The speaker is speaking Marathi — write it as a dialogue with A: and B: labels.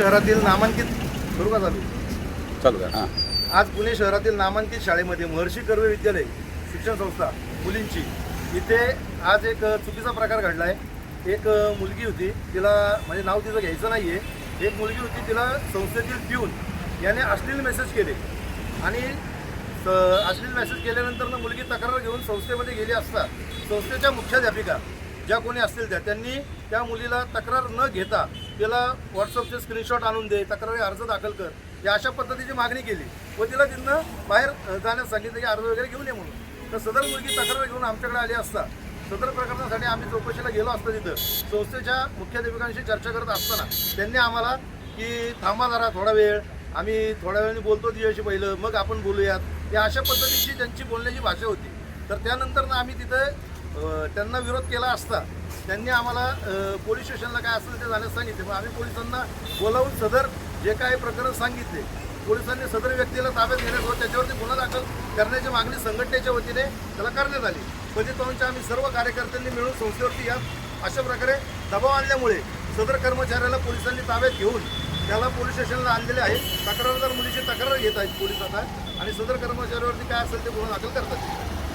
A: शहरातील नामांकित करू का चालू.
B: चालू आहे हां.
A: आज पुणे शहरातील नामांकित शाळेमध्ये महर्षी कर्वे विद्यालय शिक्षण संस्था मुलींची इथे आज एक चुकीचा प्रकार घडला आहे एक मुलगी होती तिला म्हणजे नाव तिचं घ्यायचं नाही आहे एक मुलगी होती तिला संस्थेतील पिऊन याने अश्लील मेसेज केले. आणि अश्लील मेसेज केल्यानंतर ना मुलगी तक्रार घेऊन संस्थेमध्ये गेली असता संस्थेच्या मुख्याध्यापिका ज्या कोणी असतील त्या त्यांनी त्या मुलीला तक्रार न घेता तिला व्हॉट्सअपचे स्क्रीनशॉट आणून दे तक्रारी अर्ज दाखल कर. या अशा पद्धतीची मागणी केली. व तिला तिथनं बाहेर जाण्यास सांगितलं की अर्ज वगैरे घेऊन ये म्हणून. तर सदर मुलगी तक्रार घेऊन आमच्याकडे आली असता. सदर प्रकरणासाठी आम्ही चौकशीला गेलो असतो तिथं. संस्थेच्या मुख्याध्यापिकांशी चर्चा करत असताना त्यांनी आम्हाला की थांबा जरा थोडा वेळ. आम्ही थोड्या वेळाने बोलतो तिच्याशी पहिलं मग आपण बोलूयात. या अशा पद्धतीची त्यांची बोलण्याची भाषा होती. तर त्यानंतर ना आम्ही तिथं त्यांना विरोध केला असता. त्यांनी आम्हाला पोलीस स्टेशनला काय असेल ते जाण्यास सांगितले. मग आम्ही पोलिसांना बोलावून सदर जे काही प्रकरण सांगितले पोलिसांनी सदर व्यक्तीला ताब्यात घेण्यासोबत त्याच्यावरती गुन्हा दाखल करण्याची मागणी संघटनेच्या वतीने त्याला करण्यात आली. म्हणजे फजितवांच्या आम्ही सर्व कार्यकर्त्यांनी मिळून संस्थेवरती या अशा प्रकारे दबाव आणल्यामुळे सदर कर्मचाऱ्याला पोलिसांनी ताब्यात घेऊन त्याला पोलीस स्टेशनला आणलेले आहेत. तक्रारदार मुलीची तक्रार घेत आहेत पोलीस आता आणि सदर कर्मचाऱ्यावरती काय असेल ते गुन्हा दाखल करतात.